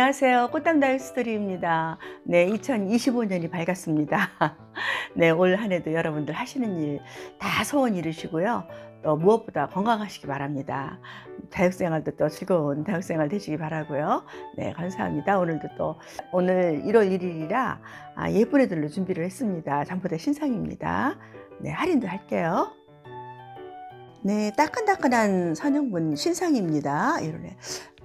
안녕하세요. 꽃담당 스토리입니다. 네, 2025년이 밝았습니다. 네, 올 한 해도 여러분들 하시는 일 다 소원 이루시고요. 또 무엇보다 건강하시기 바랍니다. 대학생활도 또 즐거운 대학생활 되시기 바라고요. 네, 감사합니다. 오늘도 또 오늘 1월 1일이라 아, 예쁜 애들로 준비를 했습니다. 전부 다 신상입니다. 네, 할인도 할게요. 네, 따끈따끈한 선형분 신상입니다. 이런 애.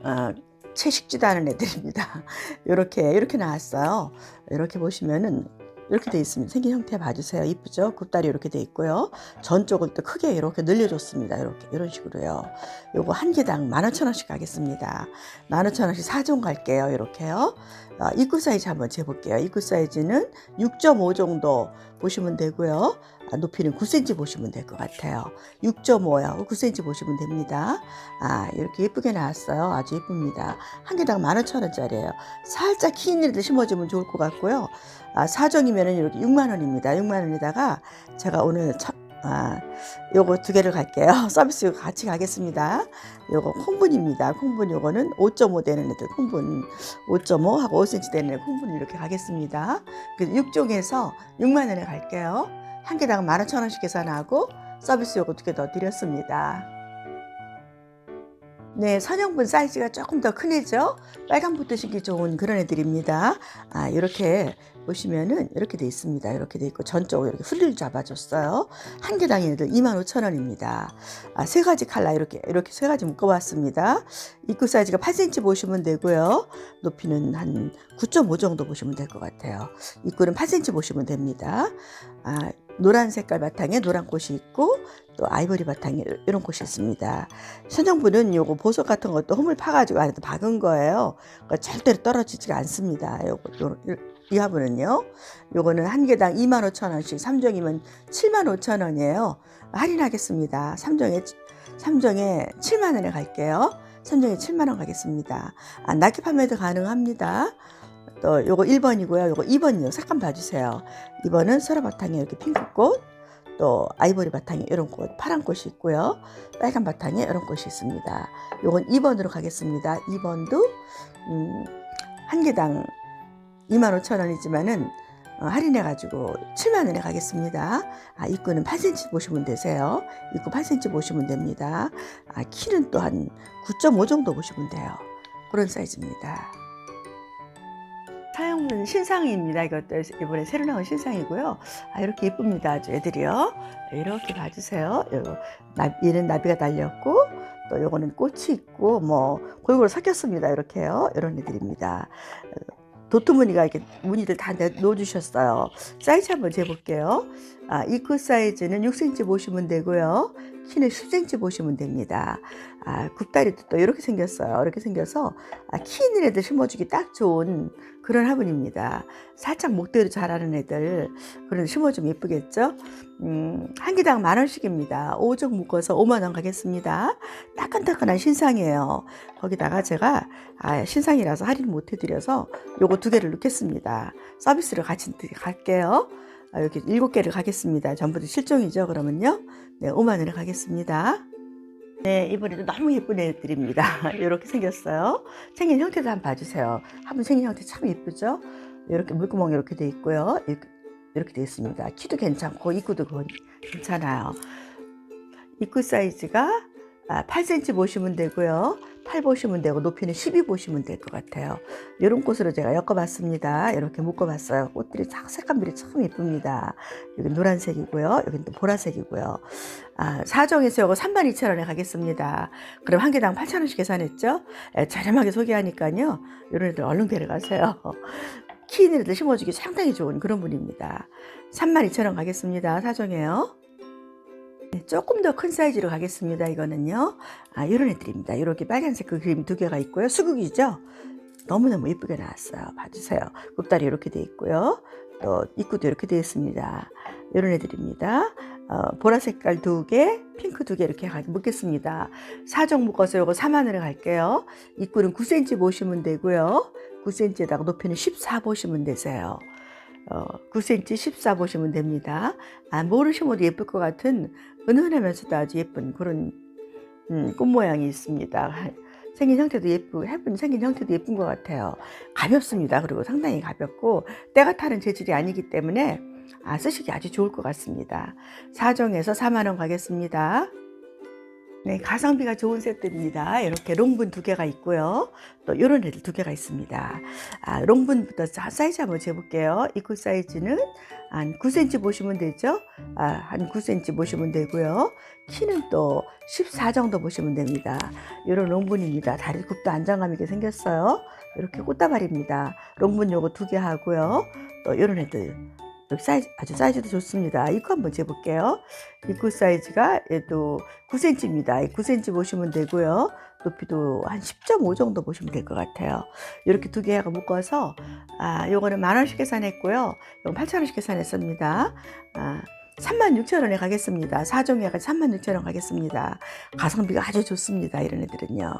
어, 채식지도 않은 애들입니다. 이렇게 이렇게 나왔어요. 이렇게 보시면은 이렇게 돼 있습니다. 생긴 형태 봐주세요. 이쁘죠? 굽다리 이렇게 돼 있고요. 전쪽을 또 크게 이렇게 늘려줬습니다. 이렇게 이런 식으로요. 요거 한 개당 15,000원씩 가겠습니다. 15,000원씩 4종 갈게요. 이렇게요. 아, 입구 사이즈 한번 재볼게요. 입구 사이즈는 6.5 정도 보시면 되고요. 아, 높이는 9cm 보시면 될 것 같아요. 6.5요. 9cm 보시면 됩니다. 아, 이렇게 예쁘게 나왔어요. 아주 예쁩니다. 한 개당 15,000원짜리예요. 살짝 키 있는 애들 심어주면 좋을 것 같고요. 아, 사정이면 은 이렇게 6만 원입니다. 6만 원에다가 제가 오늘 첫, 아, 요거 두 개를 갈게요. 서비스 같이 가겠습니다. 요거 콩분입니다. 콩분 요거는 5.5 되는 애들 콩분 5.5 하고 5cm 되는 애 콩분 이렇게 가겠습니다. 그래서 6종에서 6만 원에 갈게요. 한 개당 15,000원씩 계산하고 서비스 요거 두 개 더 드렸습니다. 네, 선형분 사이즈가 조금 더 큰 애죠. 빨간붓도 신기 좋은 그런 애들입니다. 아, 이렇게 보시면은 이렇게 돼 있습니다. 이렇게 돼 있고 전적으로 이렇게 풀리를 잡아줬어요. 한 개당 얘네들 25,000원입니다. 아, 세 가지 칼라 이렇게 이렇게 세 가지 묶어봤습니다. 입구 사이즈가 8cm 보시면 되고요. 높이는 한 9.5 정도 보시면 될 것 같아요. 입구는 8cm 보시면 됩니다. 아, 노란 색깔 바탕에 노란 꽃이 있고 또 아이보리 바탕에 이런 꽃이 있습니다. 선정부는 요거 보석 같은 것도 홈을 파가지고 안에도 박은 거예요. 그러니까 절대로 떨어지지가 않습니다. 요거 요, 이 화분은요. 요거는 한 개당 2만 5천 원씩 3종이면 7만 5천 원이에요. 할인하겠습니다. 3종에 3종에 7만 원에 갈게요. 3종에 7만 원 가겠습니다. 아, 낙기 판매도 가능합니다. 또 요거 1번이고요. 요거 2번이요. 색감 봐주세요. 2번은 소라 바탕에 이렇게 핑크꽃, 또 아이보리 바탕에 이런 꽃, 파란 꽃이 있고요. 빨간 바탕에 이런 꽃이 있습니다. 요건 2번으로 가겠습니다. 2번도 음, 한 개당 25,000원이지만은 어, 할인해가지고 7만 원에 가겠습니다. 아, 입구는 8cm 보시면 되세요. 입구 8cm 보시면 됩니다. 아, 키는 또 한 9.5 정도 보시면 돼요. 그런 사이즈입니다. 사용은 신상입니다. 이것도 이번에 새로 나온 신상이고요. 아, 이렇게 예쁩니다. 아주 애들이요. 이렇게 봐주세요. 요, 나, 얘는 나비가 달렸고, 또 요거는 꽃이 있고, 뭐, 골고루 섞였습니다. 이렇게요. 이런 애들입니다. 도트 무늬가 이렇게 무늬들 다 내- 넣어주셨어요. 사이즈 한번 재볼게요. 아, 입구 사이즈는 6cm 보시면 되고요. 키는 10cm 보시면 됩니다. 아, 굽다리도 또 이렇게 생겼어요. 이렇게 생겨서 아, 키 있는 애들 심어주기 딱 좋은 그런 화분입니다. 살짝 목대로 자라는 애들 그런 심어주면 예쁘겠죠? 음, 한 개당 만 원씩입니다. 5종 묶어서 5만 원 가겠습니다. 따끈따끈한 신상이에요. 거기다가 제가 아, 신상이라서 할인 못 해드려서 요거 두 개를 넣겠습니다. 서비스를 같이 갈게요. 아, 여기 일곱 개를 가겠습니다. 전부 다 실종이죠. 그러면요. 네, 5만 원에 가겠습니다. 네, 이번에도 너무 예쁜 애들입니다. 이렇게 생겼어요. 생긴 형태도 한번 봐주세요. 한번 생긴 형태 참 예쁘죠? 이렇게 물구멍이 이렇게 돼 있고요. 이렇게, 돼 있습니다. 키도 괜찮고 입구도 그- 괜찮아요. 입구 사이즈가 8cm 보시면 되고요. 8 보시면 되고 높이는 12 보시면 될 것 같아요. 이런 꽃으로 제가 엮어봤습니다. 이렇게 묶어봤어요. 꽃들이 참 색감들이 참 예쁩니다. 여기 노란색이고요. 여기 또 보라색이고요. 아, 4종에서 요거 32,000원에 가겠습니다. 그럼 한 개당 8,000원씩 계산했죠? 예, 저렴하게 소개하니까요. 이런 애들 얼른 데려가세요. 키 있는 애들 심어주기 상당히 좋은 그런 분입니다. 32,000원 가겠습니다. 4종에요. 네, 조금 더 큰 사이즈로 가겠습니다. 이거는요. 아, 이런 애들입니다. 이렇게 빨간색 그 그림 두 개가 있고요. 수국이죠? 너무너무 예쁘게 나왔어요. 봐주세요. 굽다리 이렇게 돼 있고요. 또 입구도 이렇게 되어 있습니다. 이런 애들입니다. 어, 보라 색깔 두 개, 핑크 두 개 이렇게 가- 묶겠습니다. 4종 묶어서 4만 원에 갈게요. 입구는 9cm 보시면 되고요. 9cm에다가 높이는 14 보시면 되세요. 어, 9cm 14 보시면 됩니다. 아, 심어도 예쁠 것 같은 은은하면서도 아주 예쁜 그런 음, 꽃 모양이 있습니다. 생긴 형태도 예쁘고 해분 생긴 형태도 예쁜 것 같아요. 가볍습니다. 그리고 상당히 가볍고 때가 타는 재질이 아니기 때문에 아, 쓰시기 아주 좋을 것 같습니다. 4종에서 4만 원 가겠습니다. 네, 가성비가 좋은 색들입니다. 이렇게 롱분 두 개가 있고요. 또 이런 애들 두 개가 있습니다. 아, 롱분부터 사- 사이즈 한번 재볼게요. 입구 사이즈는 한 9cm 보시면 되죠. 아, 한 9cm 보시면 되고요. 키는 또 14 정도 보시면 됩니다. 이런 롱분입니다. 다리 굽도 안정감 있게 생겼어요. 이렇게 꽃다발입니다. 롱분 요거 두 개 하고요. 또 이런 애들 사이즈 아주 사이즈도 좋습니다. 입구 한번 재볼게요. 입구 사이즈가 얘도 9cm입니다. 9cm 보시면 되고요. 높이도 한 10.5 정도 보시면 될 것 같아요. 이렇게 두 개가 묶어서 아, 요거는 만 원씩 계산했고요. 요건 8천 원씩 계산했습니다. 아, 36,000원에 가겠습니다. 4종에가 36,000원 가겠습니다. 가성비가 아주 좋습니다. 이런 애들은요.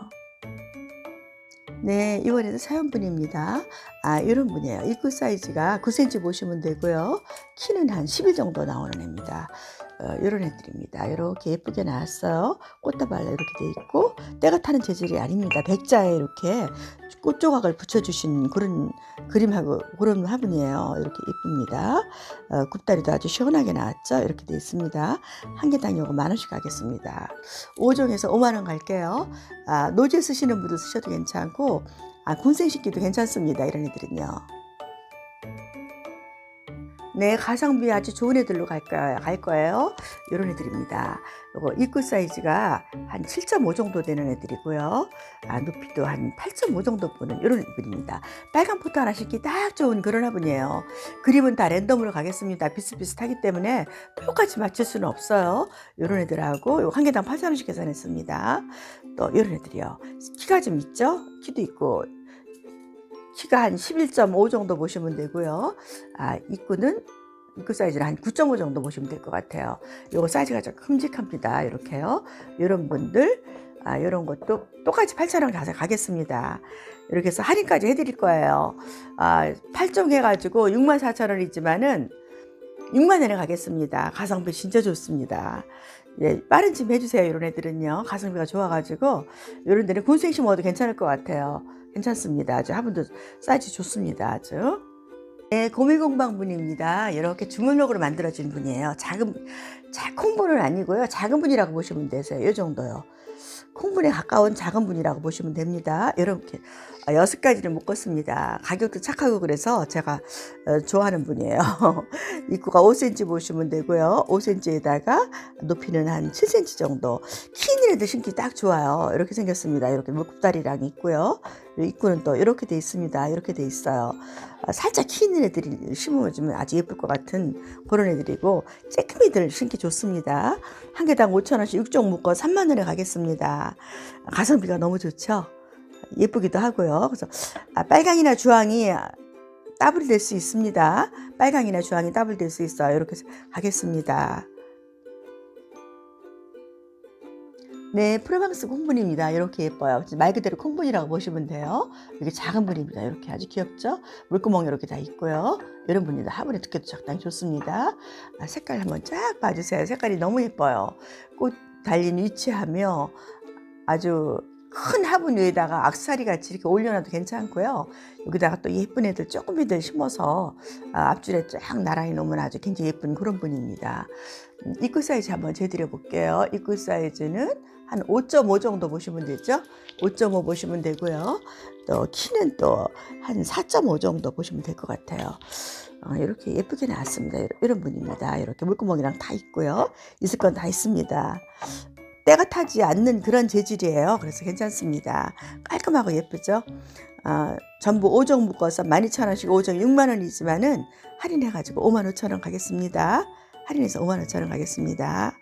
네, 이번에도 사연분입니다. 아, 이런 분이에요. 입구 사이즈가 9cm 보시면 되고요. 키는 한 10일 정도 나오는 애입니다. 어, 이런 애들입니다. 이렇게 예쁘게 나왔어요. 꽃다발로 이렇게 돼 있고 때가 타는 재질이 아닙니다. 백자에 이렇게 꽃 조각을 붙여주신 그런 그림하고 그런 화분이에요. 이렇게 이쁩니다. 어, 굽다리도 아주 시원하게 나왔죠. 이렇게 돼 있습니다. 한 개당 요거 만 원씩 가겠습니다. 5종에서 5만 원 갈게요. 아, 노제 쓰시는 분들 쓰셔도 괜찮고 아, 군생 식기도 괜찮습니다. 이런 애들은요. 네, 가성비 아주 좋은 애들로 갈 거예요. 갈 거예요. 이런 애들입니다. 요거 입구 사이즈가 한 7.5 정도 되는 애들이고요. 아, 높이도 한 8.5 정도 보는 이런 애들입니다. 빨간 포트 하나 싣기 딱 좋은 그런 화분이에요. 그림은 다 랜덤으로 가겠습니다. 비슷비슷하기 때문에 똑같이 맞출 수는 없어요. 이런 애들하고 요 한 개당 8,000원씩 계산했습니다. 또 이런 애들이요. 키가 좀 있죠? 키도 있고 키가 한 11.5 정도 보시면 되고요. 아, 입구는 입구 사이즈는 한 9.5 정도 보시면 될 것 같아요. 요거 사이즈가 좀 큼직합니다. 이렇게요. 이런 분들, 아, 이런 것도 똑같이 8,000원 가서 가겠습니다. 이렇게 해서 할인까지 해드릴 거예요. 아, 8종 해가지고 64,000원이지만은 6만 원에 가겠습니다. 가성비 진짜 좋습니다. 예, 빠른 집 해주세요. 이런 애들은요. 가성비가 좋아가지고 이런 데는 군생 심어도 괜찮을 것 같아요. 괜찮습니다. 아주 화분도 사이즈 좋습니다. 아주. 네, 고밀공방분입니다. 이렇게 주물럭으로 만들어진 분이에요. 작은, 자, 콩분은 아니고요. 작은 분이라고 보시면 되세요. 이 정도요. 콩분에 가까운 작은 분이라고 보시면 됩니다. 이렇게 아, 여섯 가지를 묶었습니다. 가격도 착하고 그래서 제가 어, 좋아하는 분이에요. 입구가 5cm 보시면 되고요. 5cm에다가 높이는 한 7cm 정도. 키 있는 애들 신기 딱 좋아요. 이렇게 생겼습니다. 이렇게 물굽다리랑 있고요. 입구는 또 이렇게 돼 있습니다. 이렇게 돼 있어요. 아, 살짝 키 있는 애들이 심으면 아주 예쁠 것 같은 그런 애들이고 쬐끔이들 신기 좋습니다. 한 개당 5천원씩 6종 묶어 3만 원에 가겠습니다. 가성비가 너무 좋죠. 예쁘기도 하고요. 그래서 아, 빨강이나 주황이 더블이 될수 있습니다. 빨강이나 주황이 더블 될 수 있어요. 이렇게 해서 가겠습니다. 네, 프로방스 콩분입니다. 이렇게 예뻐요. 말 그대로 콩분이라고 보시면 돼요. 이게 작은 분입니다. 이렇게 아주 귀엽죠? 물구멍이 이렇게 다 있고요. 이런 분이다. 화분에 두께도 적당히 좋습니다. 아, 색깔 한번 쫙 봐주세요. 색깔이 너무 예뻐요. 꽃 달린 위치하며 아주 큰 화분 위에다가 악사리 같이 이렇게 올려놔도 괜찮고요. 여기다가 또 예쁜 애들 조금이들 심어서 아, 앞줄에 쫙 나란히 놓으면 아주 굉장히 예쁜 그런 분입니다. 음, 입구 사이즈 한번 재드려 볼게요. 입구 사이즈는 한 5.5 정도 보시면 되죠. 5.5 보시면 되고요. 또 키는 또 한 4.5 정도 보시면 될 것 같아요. 어, 이렇게 예쁘게 나왔습니다. 이런, 분입니다. 이렇게 물구멍이랑 다 있고요. 있을 건 다 있습니다. 때가 타지 않는 그런 재질이에요. 그래서 괜찮습니다. 깔끔하고 예쁘죠? 어, 전부 5종 묶어서 12,000원씩 5종 6만 원이지만은 할인해가지고 5만 5천 원 가겠습니다. 할인해서 5만 5천 원 가겠습니다.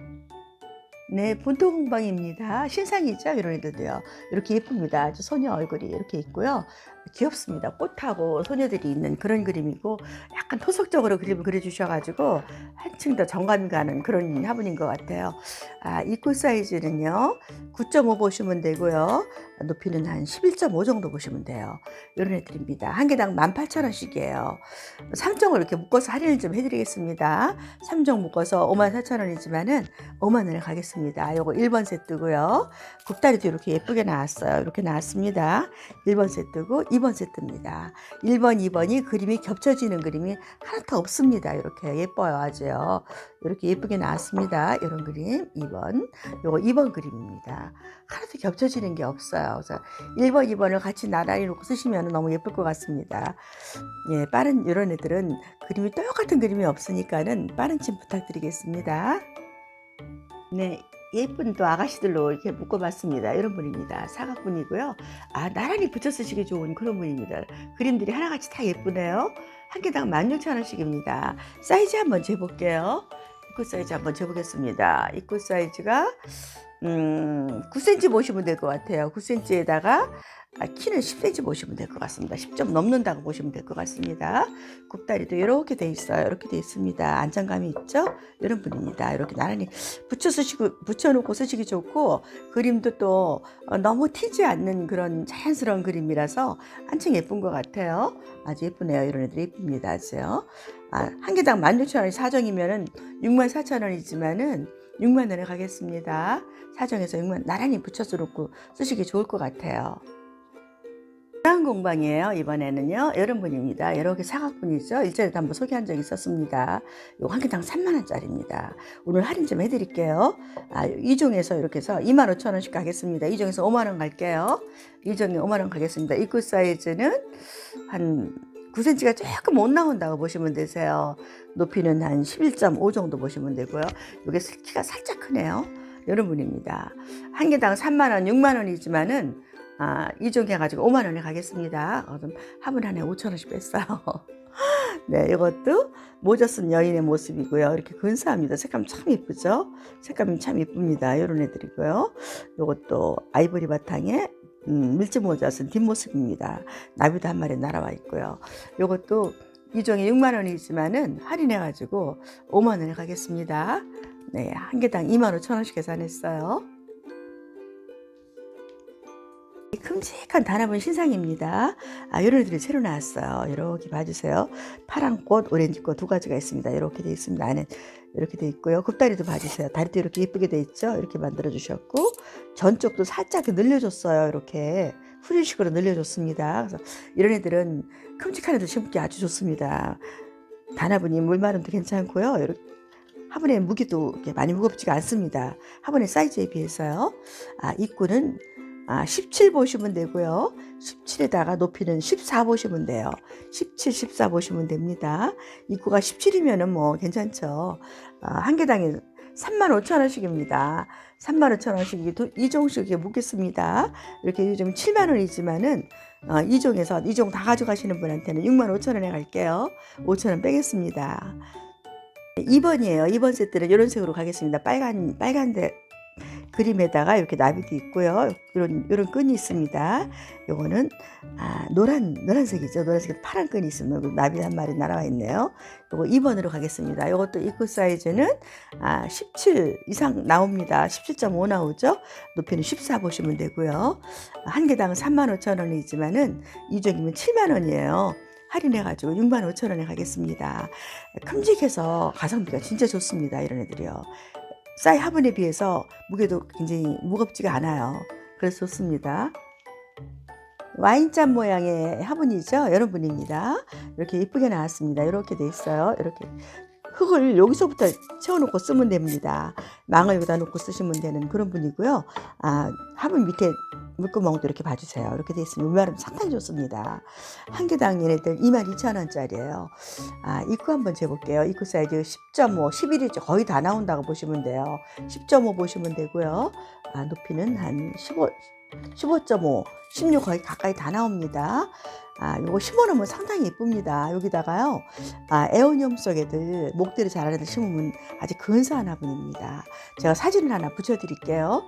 네, 본토 공방입니다. 신상이죠, 이런 애들도요. 이렇게 예쁩니다. 아주 소녀 얼굴이 이렇게 있고요. 귀엽습니다. 꽃하고 소녀들이 있는 그런 그림이고, 약간 토속적으로 그림을 그려주셔가지고, 한층 더 정감 가는 그런 화분인 것 같아요. 아, 입구 사이즈는요, 9.5 보시면 되고요. 높이는 한 11.5 정도 보시면 돼요. 이런 애들입니다. 한 개당 18,000원씩이에요. 3종을 이렇게 묶어서 할인을 좀 해드리겠습니다. 3종 묶어서 54,000원이지만은 5만 원에 가겠습니다. 요거 1번 세트고요. 굽다리도 이렇게 예쁘게 나왔어요. 이렇게 나왔습니다. 1번 세트고 2번 세트입니다. 1번, 2번이 그림이 겹쳐지는 그림이 하나도 없습니다. 이렇게 예뻐요. 아주요. 이렇게 예쁘게 나왔습니다. 이런 그림 2번. 요거 2번 그림입니다. 하나도 겹쳐지는 게 없어요. 그래서 1번, 2번을 같이 나란히 놓고 쓰시면 너무 예쁠 것 같습니다. 예, 빠른 이런 애들은 그림이 똑같은 그림이 없으니까는 빠른 침 부탁드리겠습니다. 네, 예쁜 또 아가씨들로 이렇게 묶어봤습니다. 이런 분입니다. 사각분이고요. 아, 나란히 붙여 쓰시기 좋은 그런 분입니다. 그림들이 하나같이 다 예쁘네요. 한 개당 16,000원씩입니다. 사이즈 한번 재볼게요. 입구 사이즈 한번 재보겠습니다. 입구 사이즈가 음, 9cm 보시면 될 것 같아요. 9cm에다가 아, 키는 10cm 보시면 될 것 같습니다. 10점 넘는다고 보시면 될 것 같습니다. 굽다리도 이렇게 돼 있어요. 이렇게 돼 있습니다. 안정감이 있죠? 이런 분입니다. 이렇게 나란히 붙여 쓰시고 붙여놓고 쓰시기 좋고 그림도 또 어, 너무 튀지 않는 그런 자연스러운 그림이라서 한층 예쁜 것 같아요. 아주 예쁘네요. 이런 애들 예쁩니다. 아주요. 아, 한 개당 16,000원이 사정이면은 64,000원이지만은 6만 원에 가겠습니다. 사정에서 6만 나란히 붙여서 놓고 쓰시기 좋을 것 같아요. 다음 공방이에요. 이번에는요. 여러분입니다. 이렇게 사각분이죠. 일전에도 한번 소개한 적이 있었습니다. 이거 한 개당 3만 원짜리입니다. 오늘 할인 좀 해드릴게요. 아, 이종에서 이렇게 해서 2만 5천 원씩 가겠습니다. 이종에서 5만 원 갈게요. 이종에 5만 원 가겠습니다. 입구 사이즈는 한 9cm가 조금 못 나온다고 보시면 되세요. 높이는 한 11.5 정도 보시면 되고요. 이게 키가 살짝 크네요. 여러분입니다. 한 개당 3만 원, 6만 원이지만은 아, 이종 해가지고 5만 원에 가겠습니다. 어, 그럼 화분 하나에 5천 원씩 뺐어요. 네, 이것도 모자 쓴 여인의 모습이고요. 이렇게 근사합니다. 색감 참 예쁘죠? 색감이 참 예쁩니다. 이런 애들이고요. 이것도 아이보리 바탕에 음, 밀짚 모자 쓴 뒷모습입니다. 나비도 한 마리 날아와 있고요. 이것도 이종에 6만 원이지만은 할인해 가지고 5만 원에 가겠습니다. 네, 한 개당 2만 5천 원씩 계산했어요. 이 큼직한 단합은 신상입니다. 아, 이런 애들이 새로 나왔어요. 이렇게 봐주세요. 파란 꽃, 오렌지 꽃 두 가지가 있습니다. 이렇게 돼 있습니다. 안에 이렇게 돼 있고요. 굽다리도 봐주세요. 다리도 이렇게 예쁘게 돼 있죠. 이렇게 만들어 주셨고 전쪽도 살짝 늘려줬어요. 이렇게 후리식으로 늘려줬습니다. 그래서 이런 애들은 큼직한 애들 심기 아주 좋습니다. 단화분이 물마름도 괜찮고요. 이렇게 화분의 이렇게 많이 무겁지가 않습니다. 화분의 사이즈에 비해서요. 아, 입구는 아, 17 보시면 되고요. 17에다가 높이는 14 보시면 돼요. 17, 14 보시면 됩니다. 입구가 17이면은 뭐 괜찮죠. 아, 한 개당에 3만 5천 원씩입니다. 3만 5천 원씩 이종씩 이렇게 요즘 7만 원이지만은 어, 이종에서 이종 다 가져가시는 분한테는 6만 5천 원에 갈게요. 5천 원 빼겠습니다. 2번이에요. 2번 세트는 이런 색으로 가겠습니다. 빨간 빨간데 그림에다가 이렇게 나비도 있고요. 이런 이런 끈이 있습니다. 요거는 아, 노란 노란색이죠. 노란색 파란 끈이. 여기 나비 한 마리 날아와 있네요. 요거 2번으로 가겠습니다. 요것도 입구 사이즈는 아, 17 이상 나옵니다. 17.5 나오죠. 높이는 14 보시면 되고요. 한 개당 3만 5천 원이지만은 이종이면 7만 원이에요. 할인해가지고 6만 5천 원에 가겠습니다. 큼직해서 가성비가 진짜 좋습니다. 이런 애들이요. 쌀 화분에 비해서 무게도 굉장히 무겁지가 않아요. 그래서 좋습니다. 와인잔 모양의 화분이죠. 여러분입니다. 이렇게 예쁘게 나왔습니다. 이렇게 돼 있어요. 이렇게 흙을 여기서부터 채워놓고 쓰면 됩니다. 망을 여기다 놓고 쓰시면 되는 그런 분이고요. 아, 화분 밑에 물구멍도 이렇게 봐주세요. 이렇게 돼 있으면 물마름 상당히 좋습니다. 한 개당 얘네들 22,000원짜리예요. 아, 입구 한번 재볼게요. 입구 사이즈 10.5, 11이 거의 다 나온다고 보시면 돼요. 10.5 보시면 되고요. 아, 높이는 한 15, 15.5, 16 거의 가까이 다 나옵니다. 아, 요거 심어놓으면 상당히 예쁩니다. 여기다가요, 아, 에어늄 속 애들, 목대를 잘하는 애들 심으면 아주 근사한 화분입니다. 제가 사진을 하나 붙여드릴게요.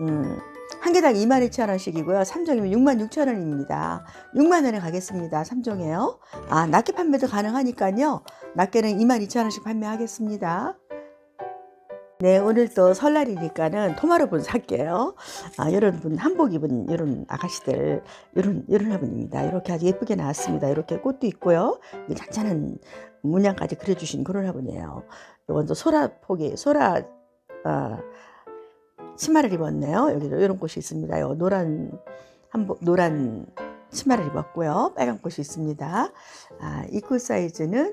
음, 한 개당 22,000원씩이고요. 3종이면 66,000원입니다. 6만 원에 가겠습니다. 3종에요. 아, 낱개 판매도 가능하니까요. 낱개는 22,000원씩 판매하겠습니다. 네, 오늘 또 설날이니까는 토마로분 살게요. 아, 이런 분, 한복 입은 이런 아가씨들, 이런, 이런 화분입니다. 이렇게 아주 예쁘게 나왔습니다. 이렇게 꽃도 있고요. 이 잔잔한 문양까지 그려주신 그런 화분이에요. 이건 또 소라 폭이, 소라, 아, 치마를 입었네요. 여기도 이런 꽃이 있습니다. 요 노란, 한복, 노란 치마를 입었고요. 빨간 꽃이 있습니다. 아, 이꽃 사이즈는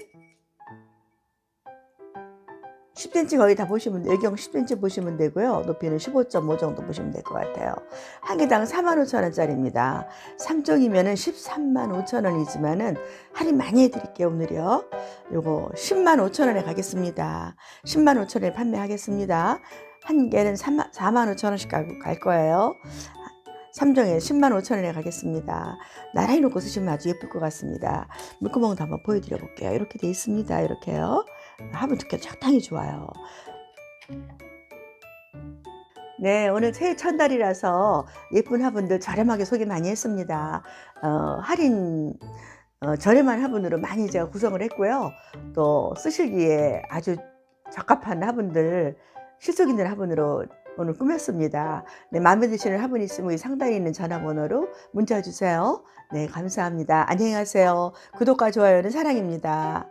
10cm 거의 다 보시면 애경 10cm 보시면 되고요. 높이는 15.5 정도 보시면 될 것 같아요. 한 개당 45,000원짜리입니다. 3종이면은 13만 5천원이지만은 할인 많이 해드릴게요 오늘요. 요거 10만 5천원에 가겠습니다. 10만 5천원에 판매하겠습니다. 한 개는 3만, 4만 5천 원씩 갈, 갈 거예요. 3종에 10만 5천 원에 가겠습니다. 나란히 놓고 쓰시면 아주 예쁠 것 같습니다. 물구멍도 한번 보여드려 볼게요. 이렇게 돼 있습니다. 이렇게요. 화분 두께 적당히 좋아요. 네, 오늘 새해 첫날이라서 예쁜 화분들 저렴하게 소개 많이 했습니다. 어, 할인 어, 저렴한 화분으로 많이 제가 구성을 했고요. 또 쓰시기에 아주 적합한 화분들, 실속 있는 화분으로 오늘 꾸몄습니다. 네, 마음에 드시는 화분 있으면 이 상단에 있는 전화번호로 문자 주세요. 네, 감사합니다. 안녕히 가세요. 구독과 좋아요는 사랑입니다.